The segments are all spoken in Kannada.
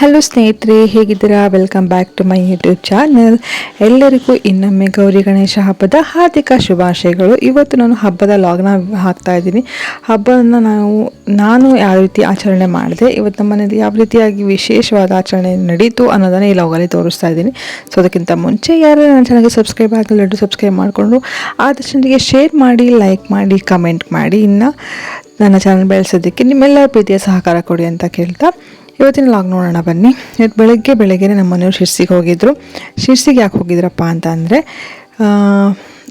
ಹಲೋ ಸ್ನೇಹಿತರೆ, ಹೇಗಿದ್ದೀರಾ? Welcome back to my YouTube channel ಎಲ್ಲರಿಗೂ ಇನ್ನೊಮ್ಮೆ ಗೌರಿ ಗಣೇಶ ಹಬ್ಬದ ಹಾರ್ದಿಕ ಶುಭಾಶಯಗಳು. ಇವತ್ತು ನಾನು ಹಬ್ಬದ ಲಾಗ್ನ ಹಾಕ್ತಾ ಇದ್ದೀನಿ. ಹಬ್ಬವನ್ನು ನಾವು, ನಾನು ಯಾವ ರೀತಿ ಆಚರಣೆ ಮಾಡಿದೆ, ಇವತ್ತು ನಮ್ಮ ಮನೆಯಲ್ಲಿ ಯಾವ ರೀತಿಯಾಗಿ ವಿಶೇಷವಾದ ಆಚರಣೆ ನಡೀತು ಅನ್ನೋದನ್ನು ಈ ಲಾಗಲ್ಲಿ ತೋರಿಸ್ತಾ ಇದ್ದೀನಿ. ಸೊ ಅದಕ್ಕಿಂತ ಮುಂಚೆ ಯಾರು ನನ್ನ ಚಾನಲ್ಗೆ ಸಬ್ಸ್ಕ್ರೈಬ್ ಆಗಲಿ ಆಗಲ್ಲ ಸಬ್ಸ್ಕ್ರೈಬ್ ಮಾಡಿಕೊಂಡು, ಆದಷ್ಟು ದರ್ಶನಿಗೆ ಶೇರ್ ಮಾಡಿ ಲೈಕ್ ಮಾಡಿ ಕಮೆಂಟ್ ಮಾಡಿ. ಇನ್ನು ನನ್ನ ಚಾನಲ್ ಬೆಳೆಸೋದಕ್ಕೆ ನಿಮ್ಮೆಲ್ಲರ ಪ್ರೀತಿಯ ಸಹಕಾರ ಕೊಡಿ ಅಂತ ಕೇಳ್ತಾ ಇವತ್ತಿನ ಲಾಗ್ ನೋಡೋಣ ಬನ್ನಿ. ಇವತ್ತು ಬೆಳಗ್ಗೆ ಬೆಳಗ್ಗೆ ನಮ್ಮ ಮನೆಯವ್ರು ಶಿರ್ಸಿಗೆ ಹೋಗಿದ್ರು. ಶಿರ್ಸಿಗೆ ಯಾಕೆ ಹೋಗಿದ್ರಪ್ಪ ಅಂತ ಅಂದರೆ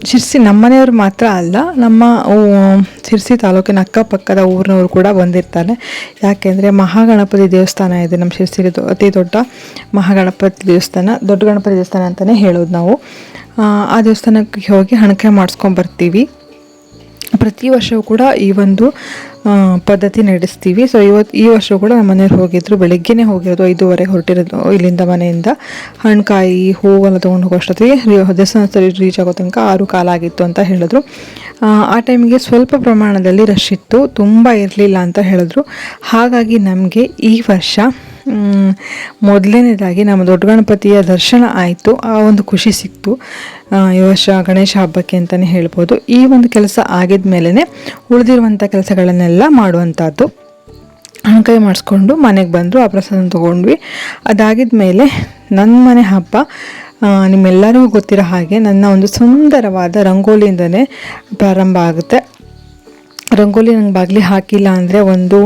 ಶಿರ್ಸಿ ನಮ್ಮ ಮನೆಯವ್ರು ಮಾತ್ರ ಅಲ್ಲ ನಮ್ಮ ಶಿರ್ಸಿ ತಾಲೂಕಿನ ಅಕ್ಕಪಕ್ಕದ ಊರಿನವರು ಕೂಡ ಬಂದಿರ್ತಾರೆ. ಯಾಕೆಂದರೆ ಮಹಾಗಣಪತಿ ದೇವಸ್ಥಾನ ಇದೆ ನಮ್ಮ ಶಿರ್ಸಿಗೆ ದೊ- ಅತಿ ದೊಡ್ಡ ಮಹಾಗಣಪತಿ ದೇವಸ್ಥಾನ ದೊಡ್ಡ ಗಣಪತಿ ದೇವಸ್ಥಾನ ಅಂತಲೇ ಹೇಳೋದು ನಾವು. ಆ, ದೇವಸ್ಥಾನಕ್ಕೆ ಹೋಗಿ ಹಣಕೆ ಮಾಡಿಸ್ಕೊಂಡು ಬರ್ತೀವಿ. ಪ್ರತಿ ವರ್ಷವೂ ಕೂಡ ಈ ಒಂದು ಪದ್ಧತಿ ನಡೆಸ್ತೀವಿ. ಸೊ ಇವತ್ತು ಈ ವರ್ಷ ಕೂಡ ನಮ್ಮ ಮನೆಯವ್ರು ಹೋಗಿದ್ರು. ಬೆಳಗ್ಗೆನೇ ಹೋಗಿರೋದು ಐದೂವರೆಗೆ ಹೊರಟಿರೋದು. ಇಲ್ಲಿಂದ ಮನೆಯಿಂದ ಹಣ್ಣುಕಾಯಿ ಹೂವೆಲ್ಲ ತೊಗೊಂಡು ಹೋಗೋ ಅಷ್ಟೊತ್ತಿಗೆ ದೇವಸ್ಥಾನ ರೀಚ್ ಆಗೋ ತನಕ ಆರು ಕಾಲ ಆಗಿತ್ತು ಅಂತ ಹೇಳಿದ್ರು. ಆ, ಟೈಮಿಗೆ ಸ್ವಲ್ಪ ಪ್ರಮಾಣದಲ್ಲಿ ರಶ್ ಇತ್ತು. ತುಂಬ ಇರಲಿಲ್ಲ ಅಂತ ಹೇಳಿದ್ರು. ಹಾಗಾಗಿ ನಮಗೆ ಈ ವರ್ಷ ಮೊದಲನೇದಾಗಿ ನಮ್ಮ ದೊಡ್ಡ ಗಣಪತಿಯ ದರ್ಶನ ಆಯಿತು. ಆ ಒಂದು ಖುಷಿ ಸಿಕ್ತು. ಈ ವರ್ಷ ಗಣೇಶ ಹಬ್ಬಕ್ಕೆ ಅಂತಲೇ ಹೇಳ್ಬೋದು. ಈ ಒಂದು ಕೆಲಸ ಆಗಿದ ಮೇಲೇ ಉಳಿದಿರುವಂಥ ಕೆಲಸಗಳನ್ನೆಲ್ಲ ಮಾಡುವಂಥದ್ದು ಹಣಕಾಯಿ ಮಾಡಿಸ್ಕೊಂಡು ಮನೆಗೆ ಬಂದರು, ಆ ಪ್ರಸಾದ ತೊಗೊಂಡ್ವಿ. ಅದಾಗಿದ ಮೇಲೆ ನನ್ನ ಮನೆ ಹಬ್ಬ ನಿಮ್ಮೆಲ್ಲರಿಗೂ ಗೊತ್ತಿರೋ ಹಾಗೆ ನನ್ನ ಒಂದು ಸುಂದರವಾದ ರಂಗೋಲಿಯಿಂದನೇ ಪ್ರಾರಂಭ ಆಗುತ್ತೆ. ರಂಗೋಲಿ ನಂಗೆ ಬಾಗಿಲಿ ಹಾಕಿಲ್ಲ ಅಂದರೆ ಒಂದು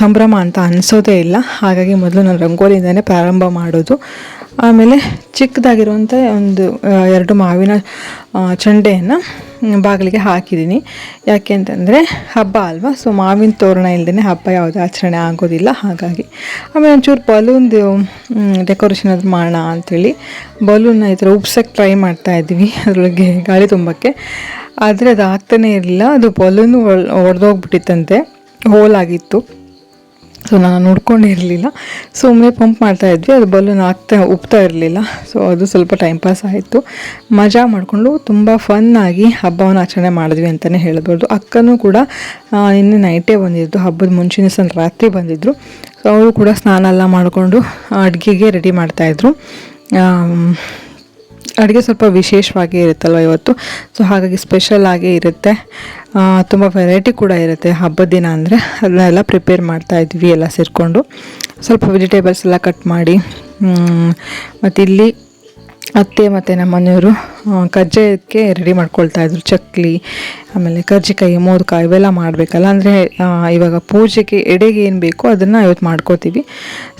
ಸಂಭ್ರಮ ಅಂತ ಅನಿಸೋದೇ ಇಲ್ಲ. ಹಾಗಾಗಿ ಮೊದಲು ನಾನು ರಂಗೋಲಿಯಿಂದನೇ ಪ್ರಾರಂಭ ಮಾಡೋದು. ಆಮೇಲೆ ಚಿಕ್ಕದಾಗಿರುವಂಥ ಒಂದು ಎರಡು ಮಾವಿನ ಚಂಡೆಯನ್ನು ಬಾಗಿಲಿಗೆ ಹಾಕಿದ್ದೀನಿ. ಯಾಕೆ ಅಂತಂದರೆ ಹಬ್ಬ ಅಲ್ವಾ? ಸೊ ಮಾವಿನ ತೋರಣ ಇಲ್ಲದೇ ಹಬ್ಬ ಯಾವುದೇ ಆಚರಣೆ ಆಗೋದಿಲ್ಲ. ಹಾಗಾಗಿ ಆಮೇಲೆ ಒಂಚೂರು ಬಲೂನ್ದು ಡೆಕೋರೇಷನ್ ಅದು ಮಾಡೋಣ ಅಂಥೇಳಿ ಬಲೂನ್ನ ಈ ಥರ ಉಪ್ಸಕ್ಕೆ ಟ್ರೈ ಮಾಡ್ತಾ ಇದ್ವಿ ಅದರೊಳಗೆ ಗಾಳಿ ತುಂಬಕ್ಕೆ. ಆದರೆ ಅದು ಆಗ್ತಾನೇ ಇರಲಿಲ್ಲ. ಅದು ಬಲೂನು ಒಡೆದೋಗ್ಬಿಟ್ಟಿತ್ತಂತೆ ಹೋಲ್ ಆಗಿತ್ತು. ಸೊ ನಾನು ನೋಡ್ಕೊಂಡೇ ಇರಲಿಲ್ಲ. ಸುಮ್ಮನೆ ಪಂಪ್ ಮಾಡ್ತಾ ಇದ್ವಿ. ಅದು ಬಲೂನ್ ಆಗ್ತಾ ಉಪ್ತಾ ಇರಲಿಲ್ಲ. ಸೊ ಅದು ಸ್ವಲ್ಪ ಟೈಮ್ ಪಾಸ್ ಆಯಿತು. ಮಜಾ ಮಾಡಿಕೊಂಡು ತುಂಬ ಫನ್ನಾಗಿ ಹಬ್ಬವನ್ನು ಆಚರಣೆ ಮಾಡಿದ್ವಿ ಅಂತಲೇ ಹೇಳ್ಬೋದು. ಅಕ್ಕನೂ ಕೂಡ ನಿನ್ನೆ ನೈಟೇ ಬಂದಿದ್ದು. ಹಬ್ಬದ ಮುಂಚಿನ ಸಲ ರಾತ್ರಿ ಬಂದಿದ್ದರು ಸೊ ಅವರು ಕೂಡ ಸ್ನಾನ ಎಲ್ಲ ಮಾಡಿಕೊಂಡು ಅಡುಗೆಗೆ ರೆಡಿ ಮಾಡ್ತಾಯಿದ್ರು ಅಡುಗೆ ಸ್ವಲ್ಪ ವಿಶೇಷವಾಗಿ ಇರುತ್ತಲ್ವ ಇವತ್ತು? ಸೊ ಹಾಗಾಗಿ ಸ್ಪೆಷಲ್ ಆಗೇ ಇರುತ್ತೆ. ತುಂಬ ವೆರೈಟಿ ಕೂಡ ಇರುತ್ತೆ ಹಬ್ಬದ ದಿನ ಅಂದರೆ. ಅದನ್ನೆಲ್ಲ ಪ್ರಿಪೇರ್ ಮಾಡ್ತಾ ಇದ್ವಿ ಎಲ್ಲ ಸೇರಿಕೊಂಡು. ಸ್ವಲ್ಪ ವೆಜಿಟೇಬಲ್ಸ್ ಎಲ್ಲ ಕಟ್ ಮಾಡಿ ಮತ್ತು ಇಲ್ಲಿ ಅತ್ತೆ ಮತ್ತು ನಮ್ಮ ಮನೆಯವರು ಕಜ್ಜಾಯಕ್ಕೆ ರೆಡಿ ಮಾಡ್ಕೊಳ್ತಾ ಇದ್ರು. ಚಕ್ಲಿ, ಆಮೇಲೆ ಕರ್ಜಿಕಾಯಿ ಮೋದಕ ಇವೆಲ್ಲ ಮಾಡಬೇಕಲ್ಲ. ಅಂದರೆ ಇವಾಗ ಪೂಜೆಗೆ ಎಡೆಗೆ ಏನು ಬೇಕೋ ಅದನ್ನು ಇವತ್ತು ಮಾಡ್ಕೋತೀವಿ.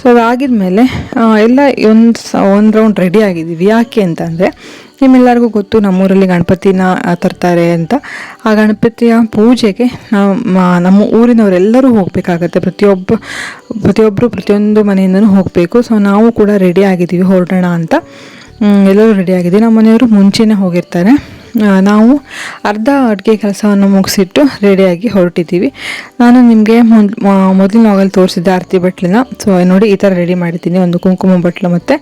ಸೊ ಅದಾಗಿದ ಮೇಲೆ ಎಲ್ಲ ಒಂದು ಸ, ಒಂದು ರೌಂಡ್ ರೆಡಿ ಆಗಿದ್ದೀವಿ. ಯಾಕೆ ಅಂತಂದರೆ, ನಿಮ್ಮೆಲ್ಲರಿಗೂ ಗೊತ್ತು, ನಮ್ಮೂರಲ್ಲಿ ಗಣಪತಿನ ತರ್ತಾರೆ ಅಂತ. ಆ ಗಣಪತಿಯ ಪೂಜೆಗೆ ನಾವು ನಮ್ಮ ಊರಿನವರೆಲ್ಲರೂ ಹೋಗಬೇಕಾಗತ್ತೆ. ಪ್ರತಿಯೊಬ್ಬ ಪ್ರತಿಯೊಬ್ಬರು ಪ್ರತಿಯೊಂದು ಮನೆಯಿಂದನೂ ಹೋಗಬೇಕು. ಸೊ ನಾವು ಕೂಡ ರೆಡಿ ಆಗಿದ್ದೀವಿ, ಹೊರಡೋಣ ಅಂತ. ಎಲ್ಲರೂ ರೆಡಿ ಆಗಿದ್ದೀವಿ ನಮ್ಮ ಮನೆಯವರು ಮುಂಚೆನೇ ಹೋಗಿರ್ತಾರೆ. ನಾವು ಅರ್ಧ ಅಡುಗೆ ಕೆಲಸವನ್ನು ಮುಗಿಸಿಟ್ಟು ರೆಡಿಯಾಗಿ ಹೊರಟಿದ್ದೀವಿ. ನಾನು ನಿಮಗೆ ಮೊದಲಿನ ಹೋಗಲು ತೋರಿಸಿದ್ದೆ ಆರತಿ ಬಟ್ಲನ್ನ. ಸೊ ನೋಡಿ ಈ ಥರ ರೆಡಿ ಮಾಡಿದ್ದೀನಿ. ಒಂದು ಕುಂಕುಮ ಬಟ್ಲು ಮತ್ತು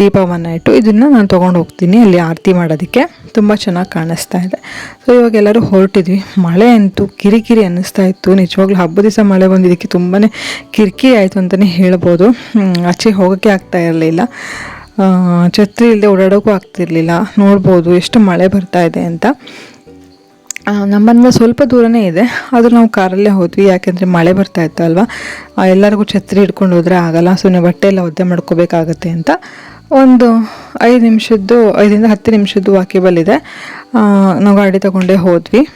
ದೀಪವನ್ನು ಇಟ್ಟು ಇದನ್ನು ನಾನು ತೊಗೊಂಡು ಹೋಗ್ತೀನಿ ಅಲ್ಲಿ ಆರತಿ ಮಾಡೋದಕ್ಕೆ. ತುಂಬ ಚೆನ್ನಾಗಿ ಕಾಣಿಸ್ತಾ ಇದೆ. ಸೊ ಇವಾಗ ಎಲ್ಲರೂ ಹೊರಟಿದ್ವಿ. ಮಳೆ ಅಂತೂ ಕಿರಿಕಿರಿ ಅನ್ನಿಸ್ತಾ ಇತ್ತು. ನಿಜವಾಗ್ಲೂ ಹಬ್ಬದ ದಿವಸ ಮಳೆ ಬಂದಿದ್ದಕ್ಕೆ ತುಂಬಾ ಕಿರಿಕಿರಿ ಆಯಿತು ಅಂತಲೇ ಹೇಳ್ಬೋದು. ಆಚೆ ಹೋಗೋಕ್ಕೆ ಆಗ್ತಾ ಇರಲಿಲ್ಲ. ಛತ್ರಿ ಇಲ್ಲದೆ ಓಡಾಡೋಕ್ಕೂ ಆಗ್ತಿರ್ಲಿಲ್ಲ. ನೋಡ್ಬೋದು ಎಷ್ಟು ಮಳೆ ಬರ್ತಾ ಇದೆ ಅಂತ. ಆ, ನಮ್ಮನ್ನ ಸ್ವಲ್ಪ ದೂರನೇ ಇದೆ. ಆದರೂ ನಾವು ಕಾರಲ್ಲೇ ಹೋದ್ವಿ. ಯಾಕೆಂದರೆ ಮಳೆ ಬರ್ತಾ ಇತ್ತು ಅಲ್ವಾ? ಎಲ್ಲರಿಗೂ ಛತ್ರಿ ಹಿಡ್ಕೊಂಡು ಹೋದರೆ ಆಗಲ್ಲ. ಸುಮ್ಮನೆ ಬಟ್ಟೆ ಎಲ್ಲ ಒದ್ದೆ ಮಾಡ್ಕೋಬೇಕಾಗತ್ತೆ ಅಂತ. ಒಂದು ಐದು ನಿಮಿಷದ್ದು ಐದರಿಂದ ಹತ್ತು ನಿಮಿಷದ್ದು ವಾಕೇಬಲ್ ಇದೆ. ನಾವು ಗಾಡಿ ತಗೊಂಡೇ ಹೋದ್ವಿ.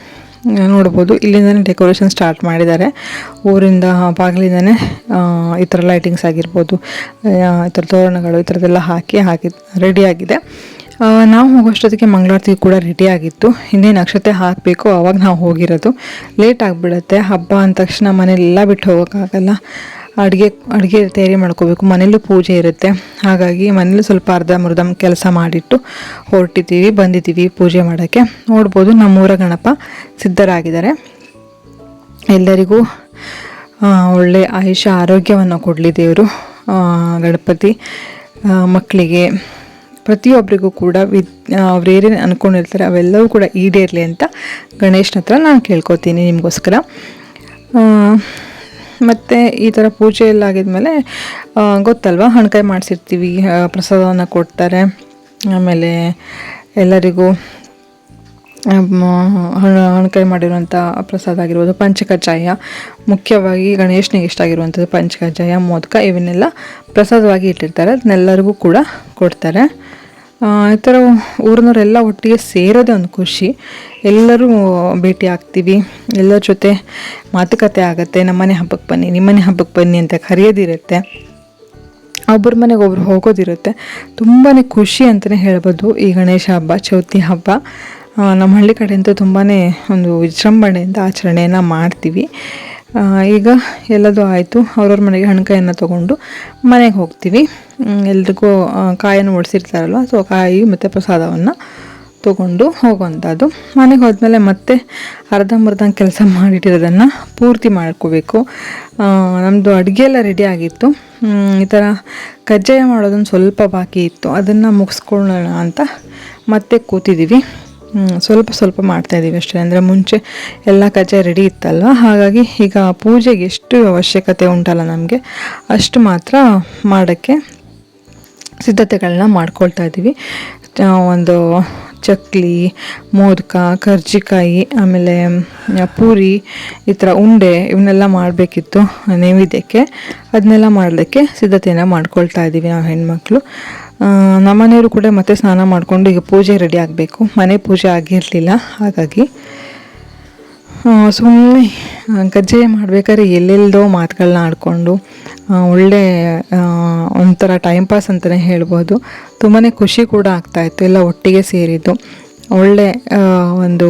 ನೋಡ್ಬೋದು. ಇಲ್ಲಿಂದನೇ ಡೆಕೋರೇಷನ್ ಸ್ಟಾರ್ಟ್ ಮಾಡಿದ್ದಾರೆ. ಊರಿಂದ ಬಾಗಿಲಿಂದನೇ ಈ ಥರ ಲೈಟಿಂಗ್ಸ್ ಆಗಿರ್ಬೋದು. ಈ ಥರ ತೋರಣಗಳು, ಈ ಥರದ್ದೆಲ್ಲ ಹಾಕಿ ಹಾಕಿ ರೆಡಿಯಾಗಿದೆ ನಾವು ಹೋಗೋಷ್ಟೊತ್ತಿಗೆ ಮಂಗಳಾರತಿ ಕೂಡ ರೆಡಿ ಆಗಿತ್ತು. ಇನ್ನೇನು ನಕ್ಷತೆ ಹಾಕಬೇಕು, ಅವಾಗ ನಾವು ಹೋಗಿರೋದು. ಲೇಟ್ ಆಗಿಬಿಡುತ್ತೆ. ಹಬ್ಬ ಅಂದ ತಕ್ಷಣ ಮನೇಲೆಲ್ಲ ಬಿಟ್ಟು ಹೋಗೋಕ್ಕಾಗಲ್ಲ. ಅಡುಗೆ ಅಡುಗೆ ತಯಾರಿ ಮಾಡ್ಕೋಬೇಕು. ಮನೇಲೂ ಪೂಜೆ ಇರುತ್ತೆ. ಹಾಗಾಗಿ ಮನೇಲಿ ಸ್ವಲ್ಪ ಅರ್ಧ ಮುರ್ಧ ಕೆಲಸ ಮಾಡಿಟ್ಟು ಹೊರಟಿದ್ದೀವಿ, ಬಂದಿದ್ದೀವಿ ಪೂಜೆ ಮಾಡೋಕ್ಕೆ. ನೋಡ್ಬೋದು ನಮ್ಮೂರ ಗಣಪ ಸಿದ್ಧರಾಗಿದ್ದಾರೆ. ಎಲ್ಲರಿಗೂ ಒಳ್ಳೆ ಆಯುಷ ಆರೋಗ್ಯವನ್ನು ಕೊಡಲಿ ದೇವರು. ಗಣಪತಿ ಮಕ್ಕಳಿಗೆ ಪ್ರತಿಯೊಬ್ಬರಿಗೂ ಕೂಡ ವಿದ್ ಅವ್ರೇನೇನು ಅಂದ್ಕೊಂಡಿರ್ತಾರೆ ಅವೆಲ್ಲವೂ ಕೂಡ ಈಡೇರಲಿ ಅಂತ ಗಣೇಶನ ಹತ್ರ ನಾನು ಕೇಳ್ಕೊತೀನಿ ನಿಮಗೋಸ್ಕರ. ಮತ್ತು ಈ ಥರ ಪೂಜೆ ಎಲ್ಲ ಆಗಿದ್ಮೇಲೆ ಗೊತ್ತಲ್ವ? ಹಣ್ಕಾಯಿ ಮಾಡಿಸಿರ್ತೀವಿ ಪ್ರಸಾದವನ್ನು ಕೊಡ್ತಾರೆ. ಆಮೇಲೆ ಎಲ್ಲರಿಗೂ ಹಣ, ಹಣಕಾಯಿ ಮಾಡಿರುವಂಥ ಪ್ರಸಾದ ಆಗಿರ್ಬೋದು, ಪಂಚಕಜ್ಜಾಯ. ಮುಖ್ಯವಾಗಿ ಗಣೇಶನಿಗೆ ಇಷ್ಟ ಆಗಿರುವಂಥದ್ದು ಪಂಚಕಜ್ಜಾಯ, ಮೋದಕ, ಇವನ್ನೆಲ್ಲ ಪ್ರಸಾದವಾಗಿ ಇಟ್ಟಿರ್ತಾರೆ. ಅದನ್ನೆಲ್ಲರಿಗೂ ಕೂಡ ಕೊಡ್ತಾರೆ. ಈ ಥರ ಊರಿನವರೆಲ್ಲ ಒಟ್ಟಿಗೆ ಸೇರೋದೇ ಒಂದು ಖುಷಿ. ಎಲ್ಲರೂ ಭೇಟಿ ಆಗ್ತೀವಿ. ಎಲ್ಲರ ಜೊತೆ ಮಾತುಕತೆ ಆಗುತ್ತೆ. ನಮ್ಮನೆ ಹಬ್ಬಕ್ಕೆ ಬನ್ನಿ ನಿಮ್ಮನೆ ಹಬ್ಬಕ್ಕೆ ಬನ್ನಿ ಅಂತ ಕರೆಯೋದಿರುತ್ತೆ. ಒಬ್ಬರ ಮನೆಗೆ ಒಬ್ರು ಹೋಗೋದಿರುತ್ತೆ. ತುಂಬಾ ಖುಷಿ ಅಂತಲೇ ಹೇಳ್ಬೋದು ಈ ಗಣೇಶ ಹಬ್ಬ, ಚೌತಿ ಹಬ್ಬ. ನಮ್ಮ ಹಳ್ಳಿ ಕಡೆ ಅಂತೂ ತುಂಬಾ ಒಂದು ವಿಜೃಂಭಣೆಯಿಂದ ಆಚರಣೆಯನ್ನು ಮಾಡ್ತೀವಿ. ಈಗ ಎಲ್ಲದೂ ಆಯಿತು. ಅವ್ರವ್ರ ಮನೆಗೆ ಹಣ್ಕಾಯನ್ನು ತೊಗೊಂಡು ಮನೆಗೆ ಹೋಗ್ತೀವಿ. ಎಲ್ರಿಗೂ ಕಾಯನ್ನು ಒಡಿಸಿರ್ತಾರಲ್ವ ಸೊ ಕಾಯಿ ಮತ್ತು ಪ್ರಸಾದವನ್ನು ತೊಗೊಂಡು ಹೋಗುವಂಥದ್ದು ಮನೆಗೆ ಹೋದ್ಮೇಲೆ ಮತ್ತೆ ಅರ್ಧಂಬರ್ಧ ಕೆಲಸ ಮಾಡಿಟ್ಟಿರೋದನ್ನು ಪೂರ್ತಿ ಮಾಡ್ಕೋಬೇಕು. ನಮ್ಮದು ಅಡುಗೆ ಎಲ್ಲ ರೆಡಿ ಆಗಿತ್ತು. ಈ ಥರ ಕಜ್ಜಾಯ ಮಾಡೋದೊಂದು ಸ್ವಲ್ಪ ಬಾಕಿ ಇತ್ತು. ಅದನ್ನು ಮುಗಿಸ್ಕೊಳ್ಳೋಣ ಅಂತ ಮತ್ತೆ ಕೂತಿದ್ದೀವಿ ಸ್ವಲ್ಪ ಸ್ವಲ್ಪ ಮಾಡ್ತಾ ಇದ್ದೀವಿ ಅಷ್ಟೇ. ಅಂದರೆ ಮುಂಚೆ ಎಲ್ಲ ಕಜ್ಜಾಯ ರೆಡಿ ಇತ್ತಲ್ವ? ಹಾಗಾಗಿ ಈಗ ಪೂಜೆಗೆ ಎಷ್ಟು ಅವಶ್ಯಕತೆ ಉಂಟಲ್ಲ ನಮಗೆ? ಅಷ್ಟು ಮಾತ್ರ ಮಾಡೋಕ್ಕೆ ಸಿದ್ಧತೆಗಳನ್ನ ಮಾಡ್ಕೊಳ್ತಾ ಇದ್ದೀವಿ ಒಂದು ಚಕ್ಲಿ, ಮೋದಕ, ಕರ್ಜಿಕಾಯಿ, ಆಮೇಲೆ ಪೂರಿ, ಈ ಥರ ಉಂಡೆ ಇವನ್ನೆಲ್ಲ ಮಾಡಬೇಕಿತ್ತು ನೈವೇದ್ಯಕ್ಕೆ. ಅದನ್ನೆಲ್ಲ ಮಾಡಲಿಕ್ಕೆ ಸಿದ್ಧತೆಯನ್ನು ಮಾಡ್ಕೊಳ್ತಾ ಇದ್ದೀವಿ ನಾವು ಹೆಣ್ಮಕ್ಳು. ನಮ್ಮ ನಮ್ಮನೆಯವರು ಕೂಡ ಮತ್ತೆ ಸ್ನಾನ ಮಾಡಿಕೊಂಡು ಈಗ ಪೂಜೆ ರೆಡಿ ಆಗಬೇಕು. ಮನೆ ಪೂಜೆ ಆಗಿರಲಿಲ್ಲ, ಹಾಗಾಗಿ ಸುಮ್ಮನೆ ಗಜ್ಜೆ ಮಾಡ್ಬೇಕಾದ್ರೆ ಎಲ್ಲೆಲ್ಲದೋ ಮಾತುಗಳನ್ನ ಆಡ್ಕೊಂಡು ಒಳ್ಳೆ ಒಂಥರ ಟೈಮ್ ಪಾಸ್ ಅಂತಲೇ ಹೇಳ್ಬೋದು. ತುಂಬಾ ಖುಷಿ ಕೂಡ ಆಗ್ತಾಯಿತ್ತು ಎಲ್ಲ ಒಟ್ಟಿಗೆ ಸೇರಿದ್ದು. ಒಳ್ಳೆ ಒಂದು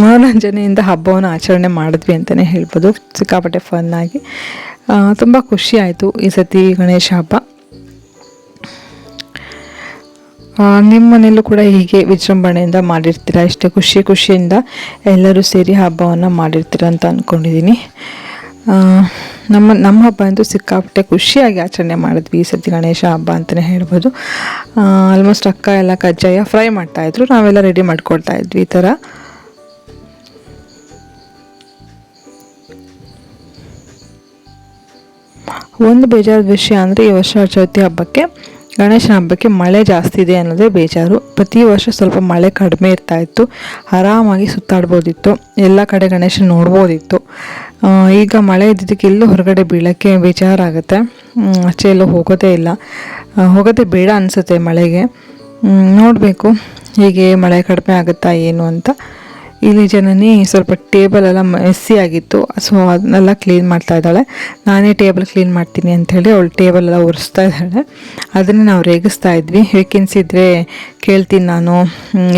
ಮನೋರಂಜನೆಯಿಂದ ಹಬ್ಬವನ್ನು ಆಚರಣೆ ಮಾಡಿದ್ವಿ ಅಂತಲೇ ಹೇಳ್ಬೋದು, ಸಿಕ್ಕಾಪಟ್ಟೆ ಫನ್ನಾಗಿ ತುಂಬ ಖುಷಿ ಆಯಿತು ಈ ಸತಿ ಗಣೇಶ ಹಬ್ಬ. ನಿಮ್ಮ ಮನೆಯಲ್ಲೂ ಕೂಡ ಹೀಗೆ ವಿಜೃಂಭಣೆಯಿಂದ ಮಾಡಿರ್ತೀರ? ಇಷ್ಟೇ ಖುಷಿ ಖುಷಿಯಿಂದ ಎಲ್ಲರೂ ಸೇರಿ ಹಬ್ಬವನ್ನು ಮಾಡಿರ್ತೀರ ಅಂತ ಅಂದ್ಕೊಂಡಿದ್ದೀನಿ ನಮ್ಮ ನಮ್ಮ ಹಬ್ಬ ಅಂತೂ ಸಿಕ್ಕಾಪಟ್ಟೆ ಖುಷಿಯಾಗಿ ಆಚರಣೆ ಮಾಡಿದ್ವಿ ಈ ಸರ್ತಿ ಗಣೇಶ ಹಬ್ಬ ಅಂತಲೇ ಹೇಳ್ಬೋದು. ಆಲ್ಮೋಸ್ಟ್ ಅಕ್ಕ ಎಲ್ಲ ಕಜ್ಜಾಯ ಫ್ರೈ ಮಾಡ್ತಾಯಿದ್ರು ನಾವೆಲ್ಲ ರೆಡಿ ಮಾಡ್ಕೊಳ್ತಾ ಇದ್ವಿ ಈ ಥರ. ಒಂದು ಬೇಜಾರದ ವಿಷಯ ಅಂದರೆ ಈ ವರ್ಷ ಚೌತಿ ಹಬ್ಬಕ್ಕೆ ಗಣೇಶನ ಹಬ್ಬಕ್ಕೆ ಮಳೆ ಜಾಸ್ತಿ ಇದೆ ಅನ್ನೋದೇ ಬೇಜಾರು. ಪ್ರತಿ ವರ್ಷ ಸ್ವಲ್ಪ ಮಳೆ ಕಡಿಮೆ ಇರ್ತಾ ಇತ್ತು. ಆರಾಮಾಗಿ ಸುತ್ತಾಡ್ಬೋದಿತ್ತು. ಎಲ್ಲ ಕಡೆ ಗಣೇಶನ ನೋಡ್ಬೋದಿತ್ತು. ಈಗ ಮಳೆ ಇದ್ದಿದ್ದಕ್ಕೆ ಎಲ್ಲೂ ಹೊರಗಡೆ ಬೀಳೋಕ್ಕೆ ಬೇಜಾರಾಗುತ್ತೆ. ಆಚೆ ಎಲ್ಲೂ ಹೋಗೋದೇ ಇಲ್ಲ. ಹೋಗೋದೇ ಬೇಡ ಅನಿಸುತ್ತೆ ಮಳೆಗೆ. ನೋಡಬೇಕು. ಹೀಗೆ ಮಳೆ ಕಡಿಮೆ ಆಗುತ್ತಾ ಏನು ಅಂತ. ಇಲ್ಲಿ ಜನನಿ ಸ್ವಲ್ಪ ಟೇಬಲ್ ಎಲ್ಲ ಮೆಸ್ಸಿ ಆಗಿತ್ತು ಸೊ ಅದನ್ನೆಲ್ಲ ಕ್ಲೀನ್ ಮಾಡ್ತಾ ಇದ್ದಾಳೆ. ನಾನೇ ಟೇಬಲ್ ಕ್ಲೀನ್ ಮಾಡ್ತೀನಿ ಅಂಥೇಳಿ ಅವಳು ಟೇಬಲ್ ಎಲ್ಲ ಒರೆಸ್ತಾ ಇದ್ದಾಳೆ. ಅದನ್ನೇ ನಾವು ರೇಗಿಸ್ತಾ ಇದ್ವಿ. ವೇಕೆನ್ಸಿ ಇದ್ದರೆ ಕೇಳ್ತೀನಿ ನಾನು.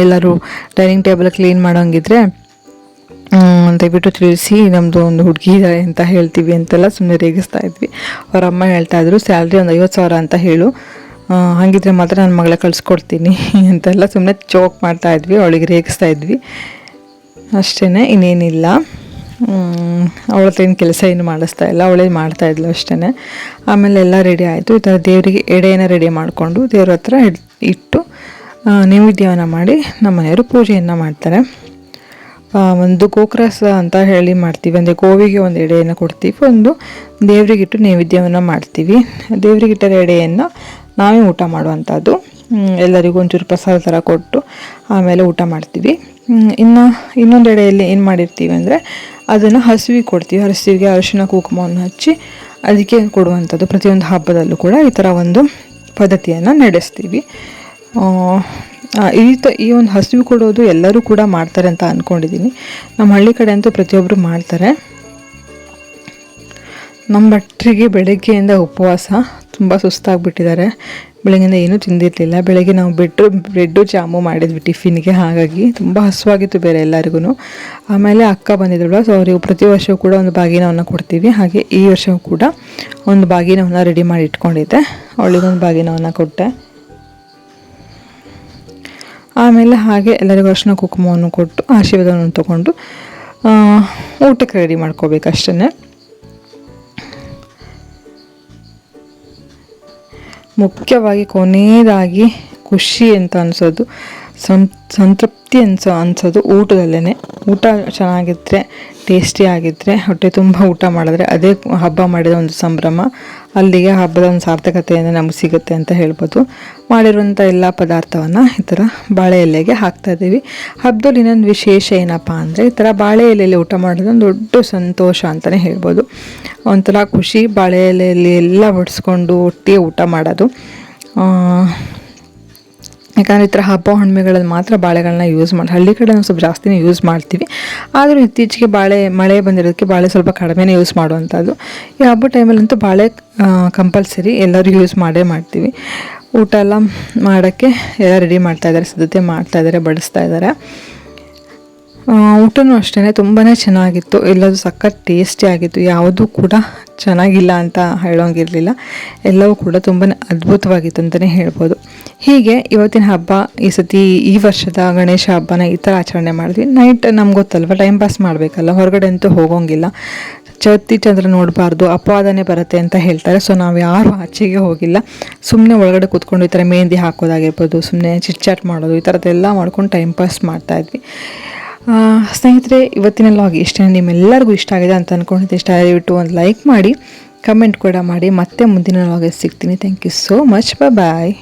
ಎಲ್ಲರೂ ಡೈನಿಂಗ್ ಟೇಬಲ್ ಕ್ಲೀನ್ ಮಾಡೋಂಗಿದ್ರೆ ದಯವಿಟ್ಟು ತಿಳಿಸಿ ನಮ್ಮದು ಒಂದು ಹುಡುಗಿ ಇದೆ ಅಂತ ಹೇಳ್ತೀವಿ ಅಂತೆಲ್ಲ ಸುಮ್ಮನೆ ರೇಗಿಸ್ತಾ ಇದ್ವಿ. ಅವ್ರ ಅಮ್ಮ ಹೇಳ್ತಾ ಇದ್ರು, ಸ್ಯಾಲ್ರಿ ಒಂದು ಐವತ್ತು ಸಾವಿರ ಅಂತ ಹೇಳು. ಹಂಗಿದ್ರೆ ಮಾತ್ರ ನನ್ನ ಮಗಳ ಕಳಿಸ್ಕೊಡ್ತೀನಿ. ಅಂತೆಲ್ಲ ಸುಮ್ಮನೆ ಚೋಕ್ ಮಾಡ್ತಾ ಇದ್ವಿ. ಅವಳಿಗೆ ರೇಗಿಸ್ತಾ ಇದ್ವಿ. ಅಷ್ಟೇ ಇನ್ನೇನಿಲ್ಲ. ಅವಳ ಏನು ಕೆಲಸ ಏನು ಮಾಡಿಸ್ತಾ ಇಲ್ಲ ಅವಳೇ ಮಾಡ್ತಾ ಇದ್ಲು ಅಷ್ಟೇ ಆಮೇಲೆ ಎಲ್ಲ ರೆಡಿ ಆಯಿತು. ಈ ಥರ ದೇವರಿಗೆ ಎಡೆಯನ್ನು ರೆಡಿ ಮಾಡಿಕೊಂಡು ದೇವ್ರ ಹತ್ರ ಇಟ್ಟು ನೈವೇದ್ಯವನ್ನು ಮಾಡಿ ನಮ್ಮ ಮನೆಯವರು ಪೂಜೆಯನ್ನು ಮಾಡ್ತಾರೆ. ಒಂದು ಗೋಕ್ರಾಸ ಅಂತ ಹೇಳಿ ಮಾಡ್ತೀವಿ. ಅಂದರೆ ಗೋವಿಗೆ ಒಂದು ಎಡೆಯನ್ನು ಕೊಡ್ತೀವಿ. ಒಂದು ದೇವರಿಗಿಟ್ಟು ನೈವೇದ್ಯವನ್ನು ಮಾಡ್ತೀವಿ. ದೇವರಿಗಿಟ್ಟರ ಎಡೆಯನ್ನು ನಾವೇ ಊಟ ಮಾಡುವಂಥದ್ದು. ಎಲ್ಲರಿಗೂ ಒಂಚೂರು ಪ್ರಸಾದ ಥರ ಕೊಟ್ಟು ಆಮೇಲೆ ಊಟ ಮಾಡ್ತೀವಿ. ಇನ್ನು ಇನ್ನೊಂದೆಡೆಯಲ್ಲಿ ಏನು ಮಾಡಿರ್ತೀವಿ ಅಂದರೆ ಅದನ್ನು ಹಸುವಿಗೆ ಕೊಡ್ತೀವಿ. ಹಸುವಿಗೆ ಅರಿಶಿನ ಕುಂಕುಮವನ್ನು ಹಚ್ಚಿ ಅದಕ್ಕೆ ಕೊಡುವಂಥದ್ದು ಪ್ರತಿಯೊಂದು ಹಬ್ಬದಲ್ಲೂ ಕೂಡ ಈ ಥರ ಒಂದು ಪದ್ಧತಿಯನ್ನು ನಡೆಸ್ತೀವಿ. ಈ ತ, ಈ ಒಂದು ಹಸಿವು ಕೊಡೋದು ಎಲ್ಲರೂ ಕೂಡ ಮಾಡ್ತಾರೆ ಅಂತ ಅಂದ್ಕೊಂಡಿದ್ದೀನಿ ನಮ್ಮ ಹಳ್ಳಿ ಕಡೆ ಅಂತೂ ಪ್ರತಿಯೊಬ್ಬರು ಮಾಡ್ತಾರೆ. ನಮ್ಮ ಭಟ್ರಿಗೆ ಬೆಳಗ್ಗೆಯಿಂದ ಉಪವಾಸ ತುಂಬ ಸುಸ್ತಾಗ್ಬಿಟ್ಟಿದ್ದಾರೆ. ಬೆಳಗ್ಗೆಯಿಂದ ಏನೂ ತಿಂದಿರಲಿಲ್ಲ. ಬೆಳಗ್ಗೆ ನಾವು ಬೆಡ್ಡು ಬ್ರೆಡ್ಡು ಜಾಮು ಮಾಡಿದ್ವಿ ಟಿಫಿನ್ಗೆ. ಹಾಗಾಗಿ ತುಂಬ ಹಸುವಾಗಿತ್ತು ಬೇರೆ ಎಲ್ಲರಿಗೂ ಆಮೇಲೆ ಅಕ್ಕ ಬಂದಿದ್ದಳು ಸೊ ಅವರಿಗೆ ಪ್ರತಿ ವರ್ಷವೂ ಕೂಡ ಒಂದು ಬಾಗಿನವನ್ನು ಕೊಡ್ತೀವಿ. ಹಾಗೆ ಈ ವರ್ಷವೂ ಕೂಡ ಒಂದು ಬಾಗಿನವನ್ನು ರೆಡಿ ಮಾಡಿ ಇಟ್ಕೊಂಡಿದ್ದೆ. ಅವಳಿಗೊಂದು ಬಾಗಿನವನ್ನು ಕೊಟ್ಟೆ. ಆಮೇಲೆ ಹಾಗೆ ಎಲ್ಲರಿಗೂ ಅರ್ಶಿನ ಕುಂಕುಮವನ್ನು ಕೊಟ್ಟು, ಆಶೀರ್ವಾದವನ್ನು ತೊಗೊಂಡು ಊಟಕ್ಕೆ ರೆಡಿ ಮಾಡ್ಕೋಬೇಕು ಮುಖ್ಯವಾಗಿ ಕೊನೆಯದಾಗಿ ಖುಷಿ ಅಂತ ಅನಿಸೋದು. ಸಂ ಸಂತೃಪ್ತಿ ತೃಪ್ತಿ ಅನ್ಸೋ ಅನ್ಸೋದು ಊಟದಲ್ಲೇ ಊಟ ಚೆನ್ನಾಗಿದ್ದರೆ ಟೇಸ್ಟಿ ಆಗಿದ್ದರೆ ಹೊಟ್ಟೆ ತುಂಬ ಊಟ ಮಾಡಿದ್ರೆ ಅದೇ ಹಬ್ಬ ಮಾಡಿದ ಒಂದು ಸಂಭ್ರಮ. ಅಲ್ಲಿಗೆ ಹಬ್ಬದ ಒಂದು ಸಾರ್ಥಕತೆಯನ್ನು ನಮಗೆ ಸಿಗುತ್ತೆ ಅಂತ ಹೇಳ್ಬೋದು. ಮಾಡಿರುವಂಥ ಎಲ್ಲ ಪದಾರ್ಥವನ್ನು ಈ ಥರ ಬಾಳೆ ಎಲೆಗೆ ಹಾಕ್ತಾ ಇದ್ದೀವಿ. ಹಬ್ಬದಲ್ಲಿ ಇನ್ನೊಂದು ವಿಶೇಷ ಏನಪ್ಪ ಅಂದರೆ ಈ ಥರ ಬಾಳೆ ಎಲೆಯಲ್ಲಿ ಊಟ ಮಾಡೋದು ಒಂದು ದೊಡ್ಡ ಸಂತೋಷ ಅಂತಲೇ ಹೇಳ್ಬೋದು. ಒಂಥರ ಖುಷಿ ಬಾಳೆ ಎಲೆಯಲ್ಲಿ ಎಲ್ಲ ಬಡಿಸ್ಕೊಂಡು ಒಟ್ಟಿಗೆ ಊಟ ಮಾಡೋದು. ಯಾಕಂದರೆ ಈ ಥರ ಹಬ್ಬ ಹುಣ್ಣಿಮೆಗಳಲ್ಲಿ ಮಾತ್ರ ಬಾಳೆಗಳನ್ನ ಯೂಸ್ ಮಾಡಿ, ಹಳ್ಳಿ ಕಡೆ ನಾವು ಸ್ವಲ್ಪ ಜಾಸ್ತಿನೇ ಯೂಸ್ ಮಾಡ್ತೀವಿ. ಆದರೂ ಇತ್ತೀಚೆಗೆ ಬಾಳೆ, ಮಳೆ ಬಂದಿರೋದಕ್ಕೆ ಬಾಳೆ ಸ್ವಲ್ಪ ಕಡಿಮೆನೇ ಯೂಸ್ ಮಾಡುವಂಥದ್ದು. ಈ ಹಬ್ಬ ಟೈಮಲ್ಲಂತೂ ಬಾಳೆ ಕಂಪಲ್ಸರಿ ಎಲ್ಲರೂ ಯೂಸ್ ಮಾಡೇ ಮಾಡ್ತೀವಿ. ಊಟ ಎಲ್ಲ ಮಾಡೋಕ್ಕೆ ಎಲ್ಲ ರೆಡಿ ಮಾಡ್ತಾಯಿದ್ದಾರೆ ಸಿದ್ಧತೆ ಮಾಡ್ತಾಯಿದ್ದಾರೆ ಬಡಿಸ್ತಾ ಇದ್ದಾರೆ ಊಟನೂ ಅಷ್ಟೇ ತುಂಬಾ ಚೆನ್ನಾಗಿತ್ತು. ಎಲ್ಲದೂ ಸಖತ್ ಟೇಸ್ಟಿ ಆಗಿತ್ತು. ಯಾವುದೂ ಕೂಡ ಚೆನ್ನಾಗಿಲ್ಲ ಅಂತ ಹೇಳೋಂಗಿರಲಿಲ್ಲ. ಎಲ್ಲವೂ ಕೂಡ ತುಂಬಾ ಅದ್ಭುತವಾಗಿತ್ತು ಅಂತಲೇ ಹೇಳ್ಬೋದು. ಹೀಗೆ ಇವತ್ತಿನ ಹಬ್ಬ ಈ ಸತಿ ಈ ವರ್ಷದ ಗಣೇಶ ಹಬ್ಬನ ಈ ಥರ ಆಚರಣೆ ಮಾಡಿದ್ವಿ. ನೈಟ್ ನಮ್ಗೆ ಗೊತ್ತಲ್ವ ಟೈಮ್ ಪಾಸ್ ಮಾಡಬೇಕಲ್ಲ ಹೊರಗಡೆ ಅಂತೂ ಹೋಗೋಂಗಿಲ್ಲ. ಚೌತಿ ಚಂದ್ರ ನೋಡಬಾರ್ದು ಅಪವಾದನೆ ಬರುತ್ತೆ ಅಂತ ಹೇಳ್ತಾರೆ. ಸೊ ನಾವು ಯಾರು ಆಚೆಗೆ ಹೋಗಿಲ್ಲ. ಸುಮ್ಮನೆ ಒಳಗಡೆ ಕೂತ್ಕೊಂಡು ಈ ಥರ ಮೆಹಂದಿ ಹಾಕೋದಾಗಿರ್ಬೋದು ಸುಮ್ಮನೆ ಚಿಟ್ಚಾಟ್ ಮಾಡೋದು ಈ ಥರದ್ದೆಲ್ಲ ಮಾಡ್ಕೊಂಡು ಟೈಮ್ ಪಾಸ್ ಮಾಡ್ತಾ ಇದ್ವಿ. ಆ, ಸ್ನೇಹಿತರೆ, ಇವತ್ತಿನ ಲಾಗ್ ಇಷ್ಟೇ ನಿಮ್ಮೆಲ್ಲರಿಗೂ ಇಷ್ಟ ಆಗಿದೆ ಅಂತ ಅಂದ್ಕೊಂಡಿದ್ದೆ ಇಷ್ಟ ದಯವಿಟ್ಟು ಒಂದು ಲೈಕ್ ಮಾಡಿ ಕಮೆಂಟ್ ಕೂಡ ಮಾಡಿ. ಮತ್ತೆ ಮುಂದಿನ ಲಾಗಲ್ಲಿ ಸಿಗ್ತೀನಿ. Thank you so much bye